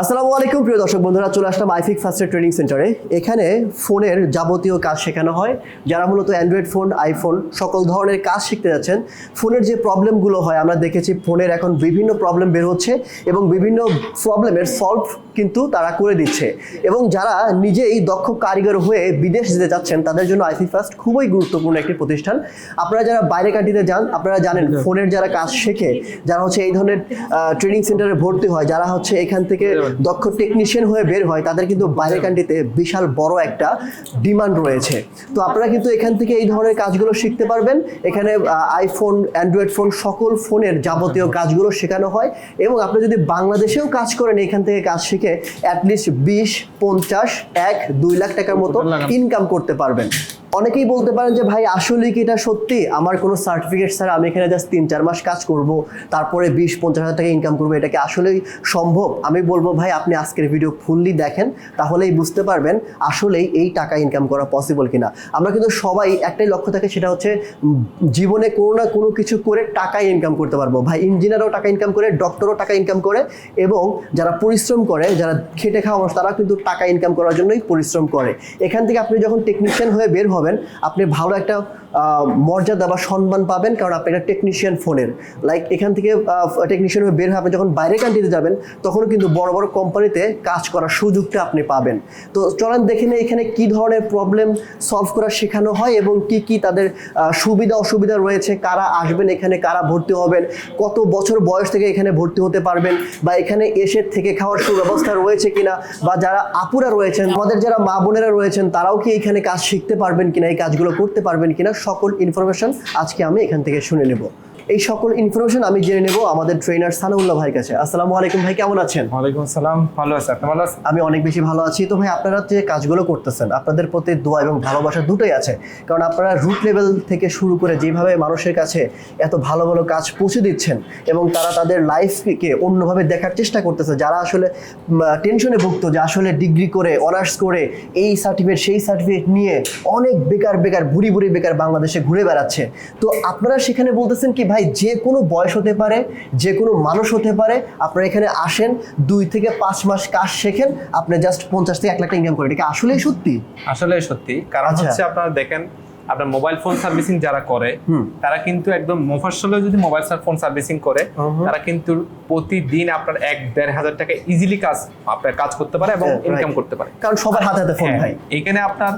আসসালামু আলাইকুম প্রিয় দর্শক বন্ধুরা চলে আসলাম আইফিক ফাস্টের ট্রেনিং সেন্টারে এখানে ফোনের যাবতীয় কাজ শেখানো হয়। যারা মূলত অ্যান্ড্রয়েড ফোন আইফোন সকল ধরনের কাজ শিখতে যাচ্ছেন ফোনের যে প্রবলেমগুলো হয় আমরা দেখেছি ফোনের এখন বিভিন্ন প্রবলেম বের হচ্ছে এবং বিভিন্ন প্রবলেমের সলভ কিন্তু তারা করে দিচ্ছে। এবং যারা নিজেই দক্ষ কারিগর হয়ে বিদেশ যেতে যাচ্ছেন তাদের জন্য আইফি ফাস্ট খুবই গুরুত্বপূর্ণ একটি প্রতিষ্ঠান। আপনারা যারা বাইরে কান্ট্রিতে যান আপনারা জানেন ফোনের যারা কাজ শেখে যারা হচ্ছে এই ধরনের ট্রেনিং সেন্টারে ভর্তি হয় যারা হচ্ছে এখান থেকে দক্ষ টেকনিশিয়ান হয়ে বের হয় তাদের কিন্তু বাইরের কান্ট্রিতে বিশাল বড় একটা ডিমান্ড রয়েছে। তো আপনারা কিন্তু এখান থেকে এই ধরনের কাজগুলো শিখতে পারবেন। এখানে আইফোন অ্যান্ড্রয়েড ফোন সকল ফোনের যাবতীয় কাজগুলো শেখানো হয় এবং আপনি যদি বাংলাদেশেও কাজ করেন এখান থেকে কাজ শিখে অ্যাটলিস্ট বিশ পঞ্চাশ এক দুই লাখ টাকার মতো ইনকাম করতে পারবেন। অনেকেই বলতে পারেন যে, ভাই আসলে কি এটা সত্যি? আমার কোনো সার্টিফিকেট স্যার আমি এখানে জাস্ট তিন, চার মাস কাজ করব, তারপরে বিশ, পঞ্চাশ হাজার টাকা ইনকাম করব, এটা কি আসলেই সম্ভব? আমি বলব, ভাই, আপনি আজকের ভিডিও ফুললি দেখেন, তাহলেই বুঝতে পারবেন আসলেই এই টাকা ইনকাম করা পসিবল কিনা। আমরা কিন্তু সবাই একটাই লক্ষ্য থাকে, সেটা হচ্ছে জীবনে কোনো না কোনো কিছু করে টাকা ইনকাম করতে পারব। ভাই, ইঞ্জিনিয়ারও টাকা ইনকাম করে ডক্টরও টাকা ইনকাম করে, এবং যারা পরিশ্রম করে, যারা খেটে খাওয়া মানুষ তারা কিন্তু টাকা ইনকাম করার জন্যই পরিশ্রম করে। এখান থেকে আপনি যখন টেকনিশিয়ান হয়ে বের হবেন আপনি ভালো একটা আহ, মর্যাদা বা সম্মান পাবেন কারণ আপনি একটা টেকনিশিয়ান ফোনের। লাইক এখান থেকে টেকনিশিয়ান হয়ে বের আপনি যখন বাইরে কান্ট্রিতে যাবেন তখন কিন্তু বড় বড় কোম্পানিতে কাজ করার সুযোগটা আপনি পাবেন। তো চলেন দেখে নিই এখানে কি ধরনের প্রবলেম সলভ করা শেখানো হয় এবং কি কি তাদের সুবিধা অসুবিধা রয়েছে, কারা আসবেন, এখানে কারা ভর্তি হবেন, কত বছর বয়স থেকে এখানে ভর্তি হতে পারবেন, বা এখানে এসে থেকে খাওয়ার সুব্যবস্থা রয়েছে কিনা, বা যারা আপুরা রয়েছেন, আমাদের যারা মা বোনেরা রয়েছেন, তারাও কি এখানে কাজ শিখতে পারবেন কিনা, এই কাজগুলো করতে পারবেন কিনা সকল ইনফরমেশন আজকে আমি এখান থেকে শুনে নেব। এই সকল ইনফরমেশন আমি জেনে নেব আমাদের ট্রেনার সানাউল্লাহ ভাইয়ের কাছে। আসসালামু আলাইকুম ভাই কেমন আছেন? ওয়ালাইকুম আসসালাম ভালো আছে। আপনি ভালো আছেন? আমি অনেক বেশি ভালো আছি। তো ভাই আপনারা যে কাজগুলো করতেছেন আপনাদের প্রতি দোয়া এবং ভালোবাসা দুটোই আছে। কারণ আপনারা রুট লেভেল থেকে শুরু করে যেভাবে মানুষের কাছে এত ভালো ভালো কাজ পৌঁছে দিচ্ছেন এবং তারা তাদের লাইফকে অন্যভাবে দেখার চেষ্টা করতেছে যারা আসলে টেনশনে ভুগতো যে আসলে ডিগ্রি করে অনার্স করে এই সার্টিফিকেট সেই সার্টিফিকেট নিয়ে অনেক বেকার বেকার ভুরি ভুরি বেকার বাংলাদেশে ঘুরে বেড়াচ্ছে। তো আপনারা সেখানে বলতেছেন কি ভাই যে কোনো বয়স হতে পারে যে কোনো মানুষ হতে পারে আপনারা এখানে আসেন দুই থেকে পাঁচ মাস কাজ শেখেন আপনি জাস্ট পঞ্চাশ থেকে এক লাখ ইনকাম করেন। এটা আসলেই সত্যি? আসলে সত্যি। কারণ আচ্ছা। হচ্ছে আপনারা দেখেন আপনার মোবাইল ফোন সার্ভিসিং যারা করে তারা কিন্তু একদম মফস্বলে যদি মোবাইল ফোন সার্ভিসিং করে তারা কিন্তু প্রতিদিন আপনার এক দেড় হাজার টাকা ইজিলি কাজ আপনার কাজ করতে পারে এবং ইনকাম করতে পারে। কারণ সবার হাতে হাতে ফোন হ্যাঁ, ভাই। এখানে আপনার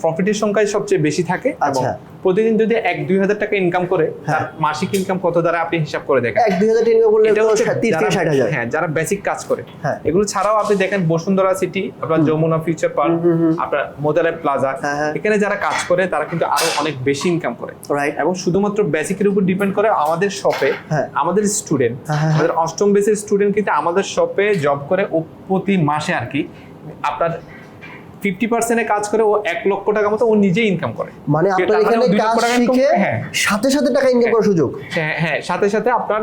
প্রফিটের সংখ্যাই সবচেয়ে বেশি থাকে এবং আচ্ছা। প্রতিদিন যদি এক দুই হাজার টাকা ইনকাম করে হ্যাঁ। মাসিক ইনকাম কত দ্বারা আপনি হিসাব করে দেখেন? এক দুই হাজার ইনকাম করলে হ্যাঁ যারা বেসিক কাজ করে। হ্যাঁ। এগুলো ছাড়াও আপনি দেখেন বসুন্ধরা সিটি আপনার যমুনা ফিউচার পার্ক আপনার মোতালে প্লাজা হ্যাঁ। এখানে যারা কাজ করে তারা কিন্তু আরও অনেক বেশি ইনকাম করে। এবং শুধুমাত্র বেসিকের উপর ডিপেন্ড করে আমাদের শপে। আমাদের স্টুডেন্ট আমাদের অষ্টম বেসের স্টুডেন্ট কিন্তু আমাদের শপে জব করে প্রতি মাসে আর কি আপনার ফিফটি পার্সেন্টে কাজ করে ও এক লক্ষ টাকা মতো ও নিজেই ইনকাম করে। মানে আপনার এখানে কাজ শিখে হ্যাঁ। সাথে সাথে টাকা ইনকাম করার সুযোগ। হ্যাঁ হ্যাঁ সাথে সাথে আপনার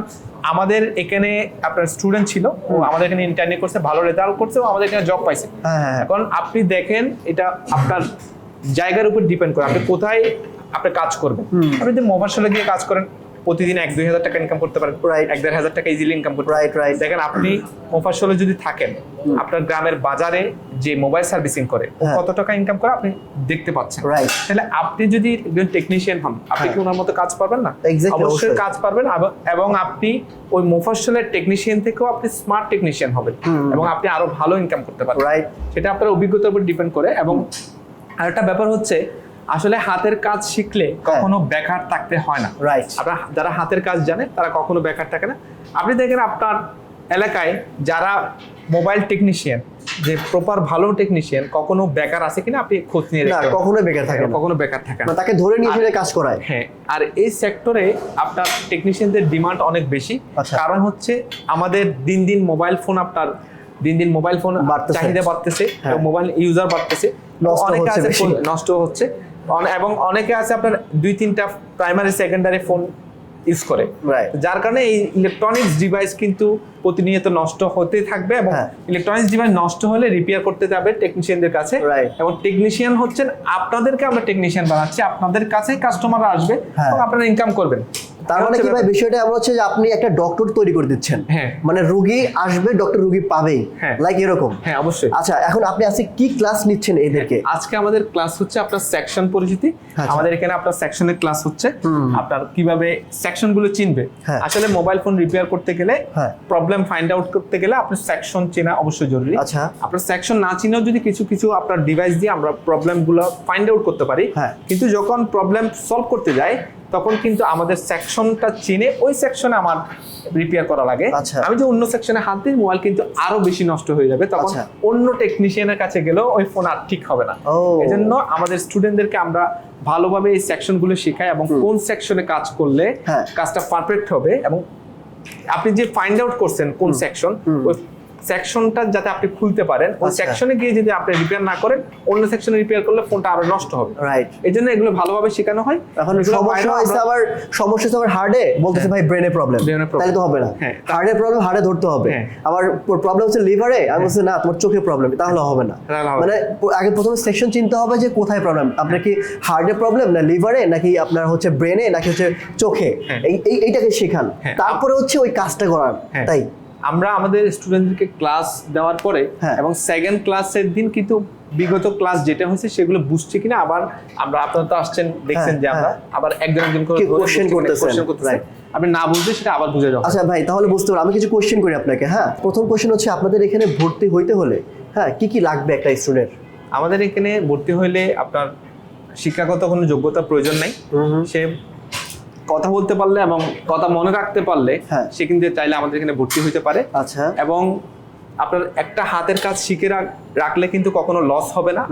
আমাদের এখানে আপনার স্টুডেন্ট ছিল ও আমাদের এখানে ইন্টারনি করছে ভালো রেজাল্ট করছে ও আমাদের এখানে জব পাইছে। হ্যাঁ হ্যাঁ এখন আপনি দেখেন এটা আপনার জায়গার উপর ডিপেন্ড করে আপনি কোথায় আপনি কাজ করবেন। আপনি যদি মফাসলে গিয়ে কাজ করেন প্রতিদিন এক দুই হাজার টাকা ইনকাম করতে পারেন। Right. এক দেড় হাজার টাকা ইজিলি ইনকাম করতে পারেন। রাইট রাইট দেখেন আপনি মফাসলে যদি থাকেন আপনার গ্রামের বাজারে যে মোবাইল সার্ভিসিং করে হ্যাঁ। কত টাকা ইনকাম করে আপনি দেখতে পাচ্ছেন। রাইট তাহলে আপনি যদি একজন টেকনিশিয়ান হন আপনি কি ওনার মতো কাজ পারবেন না? অবশ্যই অবশ্যই। কাজ পারবেন এবং আপনি ওই মোফাসলের টেকনিশিয়ান থেকেও আপনি স্মার্ট টেকনিশিয়ান হবেন এবং আপনি আরও ভালো ইনকাম করতে পারবেন। রাইট সেটা আপনার অভিজ্ঞতার উপর ডিপেন্ড করে এবং আরেকটা ব্যাপার হচ্ছে আসলে হাতের কাজ শিখলে কখনো বেকার থাকতে হয় না। রাইট আপনার যারা হাতের কাজ জানে তারা কখনো বেকার থাকে না। আপনি দেখেন আপনার এলাকায় যারা মোবাইল টেকনিশিয়ান যে প্রপার ভালো টেকনিশিয়ান কখনো বেকার আছে কিনা আপনি খোঁজ নিয়ে না কখনো বেকার থাকে না। কখনো বেকার থাকে না। মানে তাকে ধরে নিয়ে এসে কাজ করায়। হ্যাঁ আর এই সেক্টরে আপনার টেকনিশিয়ানদের ডিমান্ড অনেক বেশি। আচ্ছা। কারণ হচ্ছে আমাদের দিন দিন মোবাইল ফোন আপনার দিন দিন মোবাইল ফোন। চাহিদা বাড়তেছে হ্যাঁ। মোবাইল ইউজার বাড়তেছে। নষ্ট অনেকে ফোন নষ্ট হচ্ছে। এবং অনেকে আছে আপনার দুই তিনটা প্রাইমারি সেকেন্ডারি ফোন ইউজ করে যার কারণে এই ইলেকট্রনিক্স ডিভাইস কিন্তু প্রতিনিয়ত নষ্ট হতে থাকবে এবং হ্যাঁ। ইলেকট্রনিক্স ডিভাইস নষ্ট হলে রিপেয়ার করতে যাবে টেকনিশিয়ানদের কাছে. এবং টেকনিশিয়ান হচ্ছেন আপনাদেরকে আমরা টেকনিশিয়ান বানাচ্ছি আপনাদের কাছে কাস্টমার আসবে হ্যাঁ। এবং আপনারা ইনকাম করবেন তার মানে কি ভাই বিষয়টা এমন হচ্ছে যে আপনি একটা ডক্টর তৈরি করে দিচ্ছেন হ্যাঁ। মানে রুগী আসবে ডক্টর রুগী পাবেই হ্যাঁ। লাইক এরকম হ্যাঁ অবশ্যই আচ্ছা এখন আপনি আজকে কি ক্লাস নিচ্ছেন এদেরকে আজকে আমাদের ক্লাস হচ্ছে আপনার সেকশন পরিচিতি আচ্ছা। আমাদের এখানে আপনার সেকশনের ক্লাস হচ্ছে আপনার কীভাবে সেকশনগুলো চিনবে হ্যাঁ। আসলে মোবাইল ফোন রিপেয়ার করতে গেলে হ্যাঁ। প্রবলেম ফাইন্ড আউট করতে গেলে আপনার সেকশন চেনা অবশ্যই জরুরি আচ্ছা। আপনার সেকশন না চিনেও যদি কিছু কিছু আপনার ডিভাইস দিয়ে আমরা প্রবলেমগুলো ফাইন্ড আউট করতে পারি হ্যাঁ। কিন্তু যখন প্রবলেম সলভ করতে যাই তখন কিন্তু আমাদের সেকশনটা চিনে ওই সেকশনে আমার রিপেয়ার করা লাগে আচ্ছা। আমি যে অন্য সেকশনে হাত দিই মোবাইল কিন্তু আরও বেশি নষ্ট হয়ে যাবে তখন আচ্ছা। অন্য টেকনিশিয়ানের কাছে গেলেও ওই ফোন আর ঠিক হবে না ও। এজন্য আমাদের স্টুডেন্টদেরকে আমরা ভালোভাবে এই সেকশনগুলো শেখাই এবং কোন সেকশনে কাজ করলে হ্যাঁ। কাজটা পারফেক্ট হবে এবং আপনি যে ফাইন্ড আউট করছেন কোন সেকশন ওই সেকশনটা যাতে আপনি খুলতে পারেন ওই আচ্ছা। সেকশনে গিয়ে যদি আপনি রিপেয়ার না করেন অন্য সেকশনে রিপেয়ার করলে ফোনটা আরও নষ্ট হবে রাইট এই জন্য এগুলো ভালোভাবে শেখানো হয় এখন সমস্যা হয়েছে আবার সমস্যা হচ্ছে আবার হার্ডে বলতেছে ভাই ব্রেনে প্রবলেম। তাহলে তো হবে না। হার্ডের প্রবলেম হার্ডে ধরতে হবে হ্যাঁ। আবার প্রবলেম হচ্ছে লিভারে আমি বলছি না তোমার চোখে প্রবলেম তাহলে হবে না। মানে আগে প্রথমে সেকশন চিনতে হবে যে কোথায় প্রবলেম আপনার কি হার্টে প্রবলেম না লিভারে নাকি আপনার হচ্ছে ব্রেনে নাকি হচ্ছে চোখে হ্যাঁ। এই এই- এইটাকে শেখান হ্যাঁ। তারপরে হচ্ছে ওই কাজটা হ্যাঁ। তাই আমরা আমাদের স্টুডেন্টদেরকে ক্লাস দেওয়ার পরে হ্যাঁ। এবং সেকেন্ড ক্লাসের দিন কিন্তু বিগত ক্লাস যেটা হয়েছে সেগুলো বুঝছে কিনা আবার আমরা আপনারা তো আসছেন দেখছেন হ্যাঁ, যে আমরা হ্যাঁ। আবার একজন একজন করে কি ধরে question বুঝছে কিনা, করতেছেন. আপনি না বুঝলে সেটা আবার বুঝে যাও আচ্ছা ভাই তাহলে বুঝতে পারলাম। আমি কিছু কোশ্চেন করি আপনাকে হ্যাঁ? প্রথম কোশ্চেন হচ্ছে আপনাদের এখানে ভর্তি হইতে হলে হ্যাঁ কি কি লাগবে একটা স্টুডেন্ট আমাদের এখানে ভর্তি হইলে আপনার শিক্ষাগত কোনো যোগ্যতা প্রয়োজন নাই। সে কথা বলতে পারলে এবং কথা মনে রাখতে পারলে হ্যাঁ। সে কিন্তু চাইলে আমাদের এখানে ভর্তি হইতে পারে। আচ্ছা। এবং আপনার একটা হাতের কাজ শিখে রাখলে কিন্তু কখনো লস হবে না।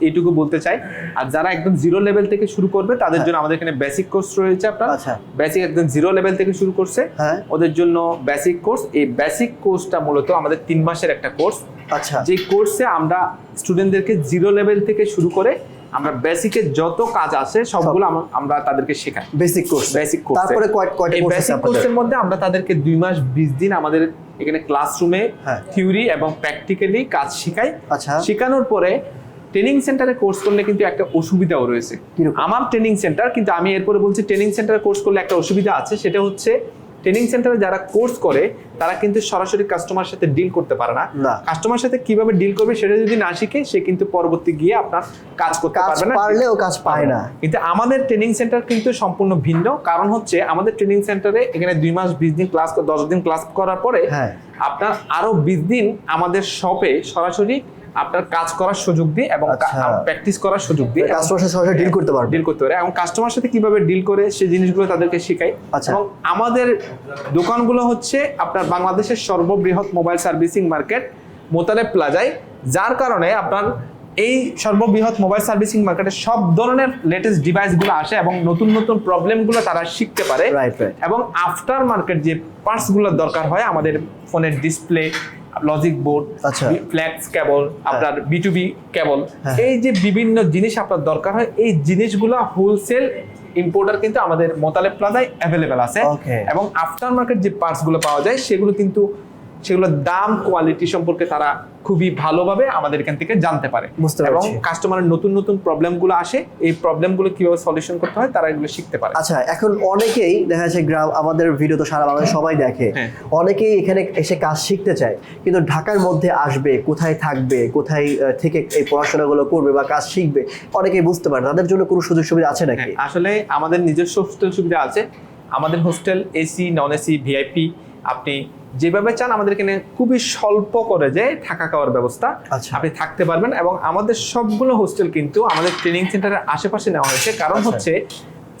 এইটুকু বলতে চাই। আর যারা একদম জিরো লেভেল থেকে শুরু করবে তাদের হ্যাঁ। জন্য আমাদের এখানে বেসিক কোর্স রয়েছে আপনার। আচ্ছা। বেসিক একদম জিরো লেভেল থেকে শুরু করছে। হ্যাঁ। ওদের জন্য বেসিক কোর্স এই বেসিক কোর্সটা মূলত আমাদের তিন মাসের একটা কোর্স আচ্ছা। যে কোর্সে আমরা স্টুডেন্টদেরকে জিরো লেভেল থেকে শুরু করে আমরা বেসিকের যত কাজ আছে সবগুলো আমরা তাদেরকে শেখাই বেসিক কোর্স বেসিক কোর্স তারপরে এই বেসিক কোর্সের মধ্যে আমরা তাদেরকে দুই মাস বিশ দিন আমাদের এখানে ক্লাসরুমে হ্যাঁ। থিওরি এবং প্র্যাকটিক্যালি কাজ শেখাই আচ্ছা। শেখানোর পরে ট্রেনিং সেন্টারে কোর্স করলে কিন্তু একটা অসুবিধাও রয়েছে? আমার ট্রেনিং সেন্টার কিন্তু আমি এরপরে বলছি ট্রেনিং সেন্টারে কোর্স করলে একটা অসুবিধা আছে সেটা হচ্ছে ট্রেনিং সেন্টারে যারা কোর্স করে তারা কিন্তু সরাসরি কাস্টমার সাথে ডিল করতে পারে না। কাস্টমার সাথে কীভাবে ডিল করবে সেটা যদি না শিখে সে কিন্তু পরবর্তী গিয়ে আপনার কাজ করতে পারবে না। পারলেও কাজ পায় না। কিন্তু আমাদের ট্রেনিং সেন্টার কিন্তু সম্পূর্ণ ভিন্ন। কারণ হচ্ছে আমাদের ট্রেনিং সেন্টারে এখানে দুই মাস বিশ দিন ক্লাস দশ দিন ক্লাস করার পরে হ্যাঁ। আপনার আরও বিশ দিন আমাদের শপে সরাসরি আপনার কাজ করার সুযোগ দিই এবং আচ্ছা। প্র্যাকটিস করার সুযোগ দিই কাস্টমার সাথে সরাসরি ডিল করতে পারবে ডিল করতে পারে এবং কাস্টমার সাথে কীভাবে ডিল করে সেই জিনিসগুলো তাদেরকে শেখাই আচ্ছা। এবং আমাদের দোকানগুলো হচ্ছে আপনার বাংলাদেশের সর্ববৃহৎ মোবাইল সার্ভিসিং মার্কেট মোতালেব প্লাজায় যার কারণে আপনার এই সর্ববৃহৎ মোবাইল সার্ভিসিং মার্কেটে সব ধরনের লেটেস্ট ডিভাইসগুলো আসে এবং নতুন নতুন প্রবলেমগুলো তারা শিখতে পারে. এবং আফটার মার্কেট যে পার্টসগুলো দরকার হয় আমাদের ফোনের display logic board. Flex cable আপনার বিটুবি কেবল হ্যাঁ। এই যে বিভিন্ন জিনিস আপনার দরকার হয় এই জিনিসগুলো হোলসেল ইম্পোর্টার কিন্তু আমাদের মোতালেব প্লাজায় অ্যাভেলেবেল আছে এবং আফটার মার্কেট যে পার্টসগুলো পাওয়া যায় সেগুলো কিন্তু সেগুলোর দাম কোয়ালিটি সম্পর্কে তারা খুবই ভালোভাবে আমাদের এখান থেকে জানতে পারে। এবং কাস্টমারের নতুন নতুন প্রবলেমগুলো আসে এই প্রবলেমগুলো কীভাবে সলিউশন করতে হয় তারা এগুলো শিখতে পারে। আচ্ছা এখন অনেকেই দেখা যাচ্ছে গ্রাম আমাদের ভিডিও তো সারা বাংলাদেশ সবাই দেখে। হ্যাঁ। অনেকেই এখানে এসে কাজ শিখতে চায় কিন্তু ঢাকার মধ্যে আসবে কোথায় থাকবে কোথায় থেকে এই পড়াশোনাগুলো করবে বা কাজ শিখবে অনেকেই বুঝতে পারে তাদের জন্য কোনো সুযোগ সুবিধা আছে নাকি? হ্যাঁ, আসলে আমাদের নিজস্ব হোস্টেল সুবিধা আছে। আমাদের hostel AC non AC VIP আপনি যেভাবে চান আমাদের এখানে খুবই স্বল্প করে যে থাকা খাওয়ার ব্যবস্থা আচ্ছা। আপনি থাকতে পারবেন এবং আমাদের সবগুলো হোস্টেল কিন্তু আমাদের ট্রেনিং সেন্টারের আশেপাশে নেওয়া হয়েছে। কারণ আচ্ছা। হচ্ছে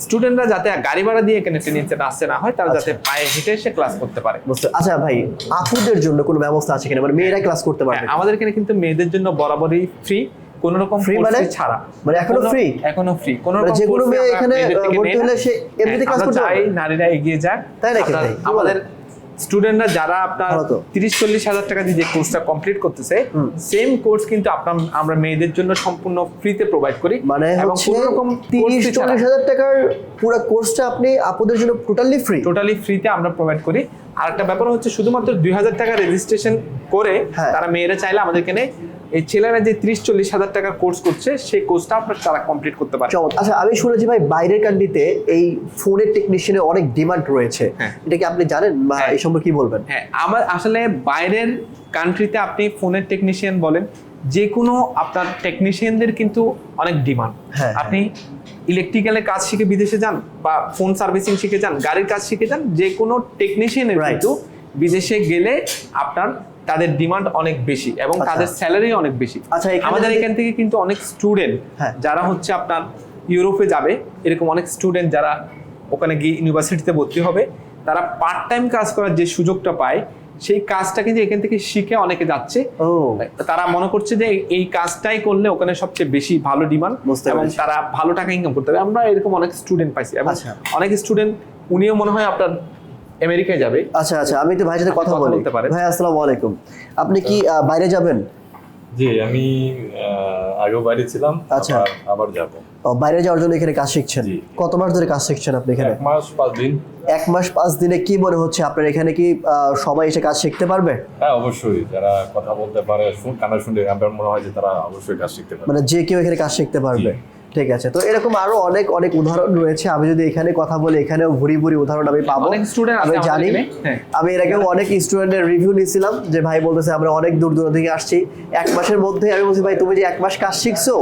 স্টুডেন্টরা যাতে গাড়ি ভাড়া দিয়ে এখানে ট্রেনিং সেন্টার আসতে না হয় তারা যাতে আচ্ছা। পায়ে হেঁটে এসে ক্লাস করতে পারে। বুঝতে আচ্ছা ভাই আপুদের জন্য কোনো ব্যবস্থা আছে কিনা? মানে মেয়েরা ক্লাস করতে পারবে। হ্যাঁ, আমাদের এখানে কিন্তু মেয়েদের জন্য বরাবরই ফ্রি কোন রকম course মানে? ছাড়া। মানে এখনও ফ্রি এখনও ফ্রি কোন মানে রকম যে কোনো মেয়ে এখানে, ভর্তি হলে সে এমনিতে হ্যাঁ, class আমরা করতে চাই নারীরা এগিয়ে যাক। তাই নাকি আমাদের? স্টুডেন্টরা যারা আপনার তিরিশ চল্লিশ হাজার টাকা দিয়ে যে কোর্সটা কমপ্লিট করতেছে সেম কোর্স কিন্তু আপনার আমরা মেয়েদের জন্য সম্পূর্ণ ফ্রিতে প্রোভাইড করি। মানে এবং কোনো রকম তিরিশ চল্লিশ হাজার টাকার পুরো কোর্সটা আপনি আপনাদের জন্য টোটালি ফ্রি টোটালি ফ্রিতে আমরা প্রোভাইড করি। আর একটা ব্যাপার হচ্ছে শুধুমাত্র দুই হাজার টাকা রেজিস্ট্রেশন করে হ্যাঁ। তারা মেয়েরা চাইলে আমাদের এখানে এই ছেলেরা যে ত্রিশ চল্লিশ হাজার টাকার কোর্স করছে সেই কোর্সটা আপনার তারা কমপ্লিট করতে পারে আচ্ছা আমি শুনেছি ভাই বাইরের কান্ট্রিতে এই ফোনের টেকনিশিয়ানের অনেক ডিমান্ড রয়েছে হ্যাঁ। এটা কি আপনি জানেন বা হ্যাঁ। এই সম্পর্কে কি বলবেন হ্যাঁ আমার আসলে বাইরের কান্ট্রিতে আপনি ফোনের টেকনিশিয়ান বলেন যে কোনো আপনার টেকনিশিয়ানদের কিন্তু অনেক ডিমান্ড হ্যাঁ, আপনি ইলেকট্রিক্যালের কাজ শিখে বিদেশে যান বা ফোন সার্ভিসিং শিখে যান গাড়ির কাজ শিখে যান যে কোনো টেকনিশিয়ানের. কিন্তু বিদেশে গেলে আপনার তাদের ডিমান্ড অনেক বেশি এবং আচ্ছা। তাদের স্যালারি অনেক বেশি আচ্ছা, আমাদের এখান থেকে কিন্তু অনেক স্টুডেন্ট হ্যাঁ। যারা হচ্ছে আপনার ইউরোপে যাবে এরকম অনেক স্টুডেন্ট যারা ওখানে গিয়ে ইউনিভার্সিটিতে ভর্তি হবে তারা পার্ট টাইম কাজ করার যে সুযোগটা পায় সেই কাজটা কিন্তু এখান থেকে শিখে অনেকে যাচ্ছে ও তারা মনে করছে যে এই কাজটাই করলে ওখানে সবচেয়ে বেশি ভালো ডিমান্ড বুঝতে এবং তারা ভালো টাকা ইনকাম করতে পারে আমরা এরকম অনেক স্টুডেন্ট পাইছি এবং আচ্ছা। অনেক স্টুডেন্ট উনিও মনে হয় আপনার আমেরিকায় যাবে। আচ্ছা আচ্ছা আমি তো ভাইয়ের সাথে কথা বলি। ভাই আসসালামু আলাইকুম। আপনি কি বাইরে যাবেন? জি আমি আগেও বাইরে ছিলাম আচ্ছা। আবার যাব। বাইরে যাওয়ার জন্য এখানে কাজ শিখছেন? কত মাস ধরে কাজ শিখছেন আপনি এখানে? এক মাস পাঁচ দিন। এক মাস পাঁচ দিনে কি মনে হচ্ছে আপনার এখানে কি আহ, সবাই এসে কাজ শিখতে পারবে? হ্যাঁ অবশ্যই। যারা কথা বলতে পারে শুন- কানে শুনলে আমার মনে হয় যে তারা অবশ্যই কাজ শিখতে পারে মানে যে কেউ এখানে কাজ শিখতে পারবে। ঠিক আছে। তো এরকম আরও অনেক অনেক উদাহরণ রয়েছে। আমি যদি এখানে কথা বলি এখানেও ভুরি ভুরি উদাহরণ আমি পাবো। অনেক আমি জানি। হ্যাঁ। আমি এর আগেও অনেক স্টুডেন্টের রিভিউ নিয়েছিলাম যে ভাই বলতেছে আমরা অনেক দূর দূর থেকে আসছি। এক মাসের মধ্যে আমি বলছি ভাই তুমি যে এক মাস কাজ শিখছো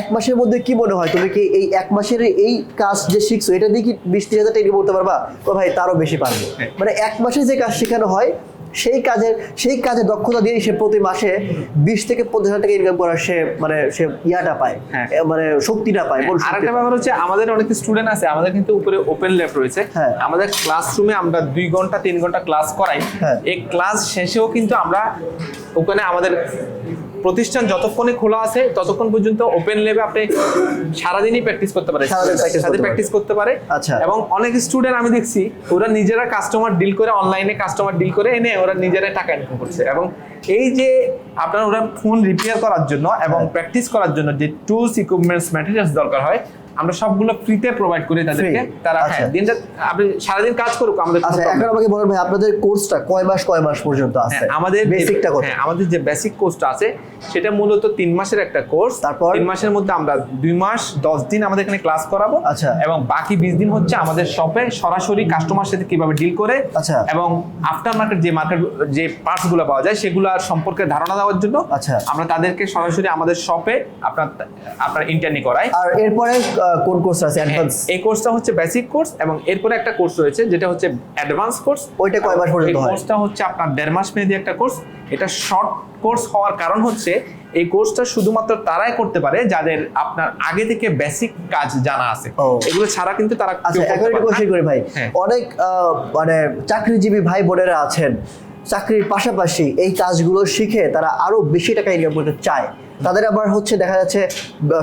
এক মাসের মধ্যে কি মনে হয়? তুমি কি এই এক মাসের এই কাজ যে শিখছো এটা দিয়ে কি বিশ তিরিশ হাজার টাকা করতে পারবা? ও ভাই তারও বেশি পারব। হ্যাঁ। মানে এক মাসে যে কাজ শেখানো হয় সেই কাজের সেই কাজে দক্ষতা দিয়ে সে প্রতি মাসে বিশ থেকে পঞ্চাশ হাজার টাকা ইনকাম করার সে মানে সে ইয়াটা পায় হ্যাঁ। মানে শক্তিটা পায় আরেকটা ব্যাপার হচ্ছে আমাদের অনেক স্টুডেন্ট আছে আমাদের কিন্তু উপরে ওপেন ল্যাব রয়েছে হ্যাঁ। আমাদের ক্লাসরুমে আমরা দুই ঘণ্টা তিন ঘণ্টা ক্লাস করাই হ্যাঁ। এই ক্লাস শেষেও কিন্তু আমরা ওখানে আমাদের প্রতিষ্ঠান যতক্ষণে খোলা আছে ততক্ষণ পর্যন্ত ওপেন লেভে আপনি সারাদিনই প্র্যাকটিস করতে পারে সারাদিন সাথে প্র্যাকটিস করতে পারে আচ্ছা। এবং অনেক স্টুডেন্ট আমি দেখছি ওরা নিজেরা কাস্টমার ডিল করে অনলাইনে কাস্টমার ডিল করে এনে ওরা নিজেরা টাকা ইনকাম করছে এবং এই যে আপনার ওরা ফোন রিপেয়ার করার জন্য এবং। প্র্যাকটিস করার জন্য যে টুলস ইকুইপমেন্টস ম্যাটেরিয়ালস দরকার হয় আমরা সবগুলো ফ্রিতে প্রোভাইড করি তাদেরকে তারা আচ্ছা। হ্যাঁ দিনটা আপনি সারাদিন কাজ করুক আমাদের আচ্ছা এখন আমাকে বলেন ভাই আপনাদের কোর্সটা কয় মাস কয় মাস পর্যন্ত আছে হ্যাঁ, আমাদের বেসিকটা কত হ্যাঁ, আমাদের যে বেসিক কোর্সটা আছে সেটা মূলত তিন মাসের একটা কোর্স তারপর? তিন মাসের মধ্যে আমরা দুই মাস দশ দিন আমাদের এখানে ক্লাস করাবো আচ্ছা। এবং বাকি বিশ দিন হচ্ছে আমাদের শপে সরাসরি কাস্টমার সাথে কীভাবে ডিল করে আচ্ছা। এবং আফটার মার্কেট যে মার্কেট যে পার্টসগুলো পাওয়া যায় সেগুলো আর সম্পর্কে ধারণা দেওয়ার জন্য আচ্ছা। আমরা তাদেরকে সরাসরি আমাদের শপে আপনার আপনার ইন্টারনি করাই আর এরপরে কোন কোর্স আছে? অ্যাডভান্স এই কোর্সটা হচ্ছে বেসিক কোর্স এবং এরপরে একটা কোর্স রয়েছে যেটা হচ্ছে অ্যাডভান্স কোর্স ওইটা কয় মাস পর্যন্ত হয়? কোর্সটা হচ্ছে আপনার দেড় মাস মেয়াদি একটা কোর্স এটা শর্ট কোর্স হওয়ার কারণ হচ্ছে এই কোর্সটা শুধুমাত্র তারাই করতে পারে যাদের আপনার আগে থেকে বেসিক কাজ জানা আছে। এগুলো ছাড়া কিন্তু তারা আচ্ছা এখন। কোশ্চেন করি ভাই। হ্যাঁ। অনেক মানে চাকরিজীবী ভাই বোনেরা আছেন চাকরির পাশাপাশি এই কাজগুলো শিখে তারা আরও বেশি টাকা ইনকাম করতে চায়। তাদের আবার হচ্ছে দেখা যাচ্ছে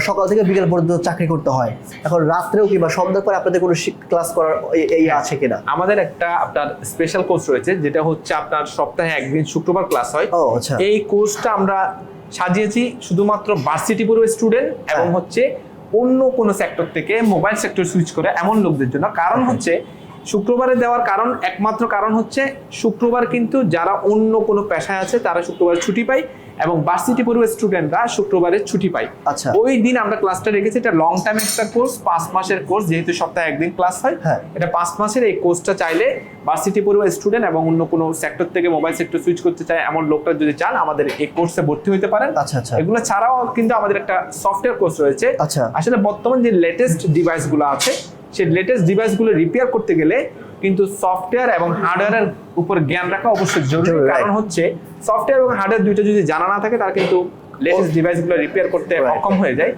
সকাল থেকে বিকেল পর্যন্ত চাকরি করতে হয়। এখন রাত্রেও কিংবা সন্ধ্যার পরে আপনাদের কোনো ক্লাস করার এই- এই আছে কিনা? আমাদের একটা আপনার স্পেশাল কোর্স রয়েছে যেটা হচ্ছে আপনার সপ্তাহে একদিন শুক্রবার ক্লাস হয়। ও আচ্ছা। এই কোর্সটা আমরা সাজিয়েছি শুধুমাত্র ভার্সিটি পূর্ব স্টুডেন্ট এবং। হচ্ছে অন্য কোনো সেক্টর থেকে মোবাইল সেক্টর সুইচ করে এমন লোকদের জন্য। কারণ হচ্ছে শুক্রবারে দেওয়ার কারণ একমাত্র কারণ হচ্ছে শুক্রবার কিন্তু যারা অন্য কোনো পেশায় আছে তারা শুক্রবার ছুটি পায়। এবং ভার্সিটি পূর্ব স্টুডেন্টরা শুক্রবারে ছুটি পায় আচ্ছা। ওই দিন আমরা ক্লাসটা রেখেছি এটা লং টাইম একটা কোর্স পাঁচ মাসের কোর্স যেহেতু সপ্তাহে একদিন ক্লাস হয় হ্যাঁ। এটা পাঁচ মাসের এই কোর্সটা চাইলে ভার্সিটি পড়ুয়া স্টুডেন্ট এবং অন্য কোনো সেক্টর থেকে মোবাইল সেক্টর সুইচ করতে চায় এমন লোকটা যদি চান আমাদের এই কোর্সে ভর্তি হতে পারেন আচ্ছা, আচ্ছা। এগুলো ছাড়াও কিন্তু আমাদের একটা সফটওয়্যার কোর্স রয়েছে আচ্ছা। আসলে বর্তমান যে লেটেস্ট ডিভাইসগুলো আছে সেই লেটেস্ট ডিভাইসগুলো রিপেয়ার করতে গেলে কিন্তু সফটওয়্যার এবং হার্ডওয়্যারের উপর জ্ঞান রাখা অবশ্যই জরুরি। কারণ হচ্ছে সফটওয়্যার এবং হার্ডওয়্যার দুইটা যদি জানা না থাকে তার কিন্তু লেটেস্ট ডিভাইসগুলো রিপেয়ার করতে. অক্ষম হয়ে যায়।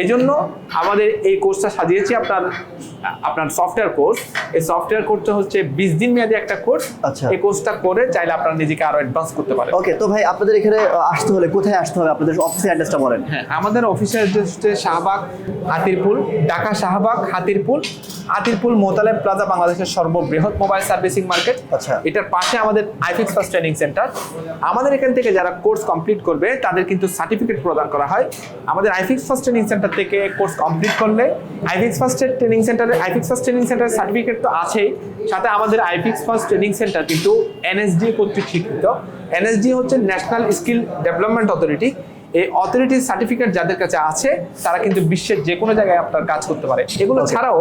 এই জন্য আমাদের এই কোর্সটা সাজিয়েছি আপনার আপনার সফটওয়্যার কোর্স এই সফটওয়্যার কোর্সটা হচ্ছে বিশ দিন মেয়াদী একটা কোর্স আচ্ছা। এই কোর্সটা করে চাইলে আপনারা নিজেকে আরও অ্যাডভান্স করতে পারেন। ওকে তো ভাই আপনাদের এখানে আসতে হলে কোথায় আসতে হবে? আপনাদের অফিসের অ্যাড্রেসটা বলেন। হ্যাঁ আমাদের অফিসের অ্যাড্রেস হচ্ছে শাহবাগ হাতিরপুল ঢাকা শাহবাগ হাতিরপুল হাতিরপুল মোতালেব প্লাজা বাংলাদেশের সর্ববৃহৎ মোবাইল সার্ভিসিং মার্কেট আচ্ছা। এটার পাশে আমাদের আইফিক্স ফার্স্ট ট্রেনিং সেন্টার আমাদের এখান থেকে যারা কোর্স কমপ্লিট করবে তাদের কিন্তু সার্টিফিকেট প্রদান করা হয়। আমাদের iFix first training centre centre থেকে কোর্স কমপ্লিট করলে আইফিক্স ফার্স্টের ট্রেনিং সেন্টারে iFix first training centre certificate তো আছেই। সাথে আমাদের আইফিক্স ফার্স্ট ট্রেনিং সেন্টার কিন্তু এনএসডি কর্তৃক স্বীকৃত এনএসডি হচ্ছে ন্যাশনাল স্কিল ডেভেলপমেন্ট অথরিটি এই অথরিটির সার্টিফিকেট যাদের কাছে আছে তারা কিন্তু বিশ্বের যে কোনো জায়গায় আপনার কাজ করতে পারে। এগুলো ছাড়াও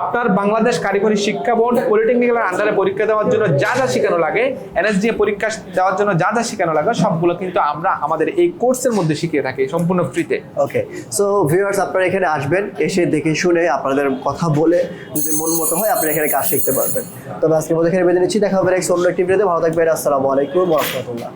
আপনার বাংলাদেশ কারিগরি শিক্ষা বোর্ড পলিটেকনিক্যালের আন্ডারে পরীক্ষা দেওয়ার জন্য যা যা শেখানো লাগে এনএসডি পরীক্ষা দেওয়ার জন্য যা যা শেখানো লাগে সবগুলো কিন্তু আমরা আমাদের এই কোর্সের মধ্যে শিখিয়ে থাকি সম্পূর্ণ ফ্রিতে ওকে সো ভিউয়ার্স আপনারা এখানে আসবেন এসে দেখে শুনে আপনাদের কথা বলে যদি মন মতো হয় আপনারা এখানে কাজ শিখতে পারবেন। তবে আজকে মধ্যে এখানে বেঁধে নিচ্ছি দেখা হবে নেক্সট অন্য একটি ভিডিওতে ভালো থাকবেন আসসালামু আলাইকুম রহমতুল্লাহ।